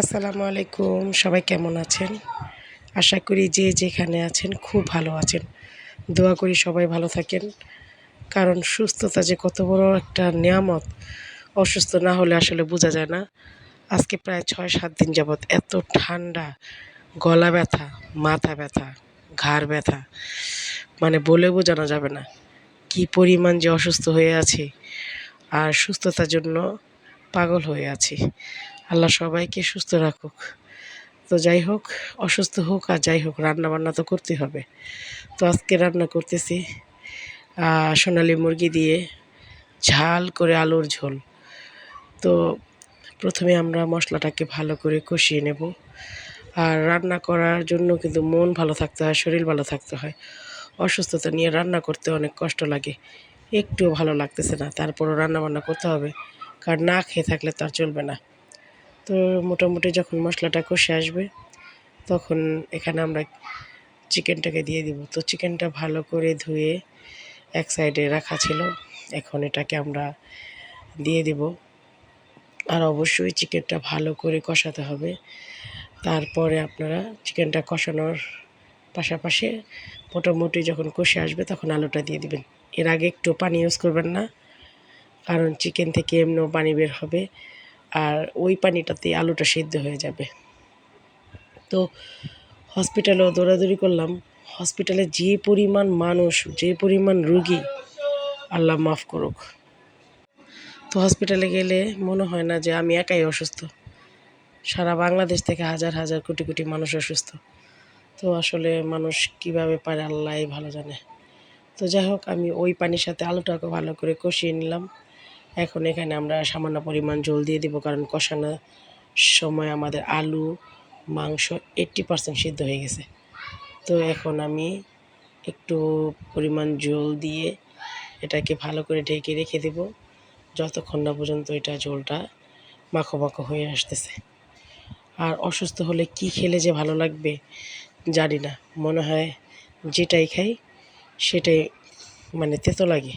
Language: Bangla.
আসসালামু আলাইকুম, সবাই কেমন আছেন? আশা করি যে যেখানে আছেন খুব ভালো আছেন। দোয়া করি সবাই ভালো থাকেন। কারণ সুস্থতা যে কত বড় একটা নিয়ামত, অসুস্থ না হলে আসলে বোঝা যায় না। আজকে প্রায় ছয়, সাত দিন যাবৎ এত ঠান্ডা, গলা ব্যথা, মাথা ব্যথা, ঘাড় ব্যথা মানে বলে বোঝানো যাবে না। কি পরিমাণ যে অসুস্থ হয়ে আছি, আর সুস্থতার জন্য পাগল হয়ে আছি। আল্লাহ সবাইকে সুস্থ রাখুক। তো যাই হোক, অসুস্থ হোক আর যাই হোক রান্না বান্না তো করতে হবে। তো আজকে রান্না করতেছি সোনালি মুরগি দিয়ে ঝাল করে আলুর ঝোল। তো প্রথমে আমরা মশলাটাকে ভালো করে কষিয়ে নেব। আর রান্না করার জন্য কিন্তু মন ভালো থাকতে হয়, শরীর ভালো থাকতে হয়। অসুস্থতা নিয়ে রান্না করতে অনেক কষ্ট লাগে। একটুও ভালো লাগতেছে না। তারপরও রান্না বান্না করতে হবে। কারণ না খেয়ে থাকলে তার চলবে না। তো মোটামুটি যখন মশলাটা কষে আসবে, তখন এখানে আমরা চিকেনটাকে দিয়ে দিব। তো চিকেনটা ভালো করে ধুয়ে এক সাইডে রাখা ছিল। এখন এটাকে আমরা দিয়ে দিব। আর অবশ্যই চিকেনটা ভালো করে কষাতে হবে। তারপরে আপনারা চিকেনটা কষানোর পাশাপাশি মোটামুটি যখন কষে আসবে, তখন আলুটা দিয়ে দিবেন। এর আগে একটু পানি ইউজ করবেন না, কারণ চিকেন থেকে এমনিও পানি বের হবে। আর ওই পানিটাতে আলুটা সিদ্ধ হয়ে যাবে। তো হসপিটালেও দৌড়াদৌড়ি করলাম। হসপিটালে যে পরিমাণ মানুষ, যে পরিমাণ রুগী, আল্লাহ মাফ করুক। তো হসপিটালে গেলে মনে হয় না যে আমি একাই অসুস্থ। সারা বাংলাদেশ থেকে হাজার হাজার কোটি কোটি মানুষ অসুস্থ। তো আসলে মানুষ কীভাবে পারে আল্লাহ ভালো জানে। তো যাই হোক, আমি ওই পানির সাথে আলুটাকে ভালো করে কষিয়ে নিলাম। এখন এখানে আমরা সামান্য পরিমাণ জল দিয়ে দিব, কারণ কষানোর সময় আমাদের আলু, মাংস এইট্টি পারসেন্ট সিদ্ধ হয়ে গেছে। তো এখন আমি একটু পরিমাণ জল দিয়ে এটাকে ভালো করে ঢেকে রেখে দেব, যতক্ষণ না পর্যন্ত এটা জলটা মাখো মাখো হয়ে আসতেছে। আর অসুস্থ হলে কি খেলে যে ভালো লাগবে জানি না, মনে হয় যেটাই খাই সেটাই মানে তেতো লাগে।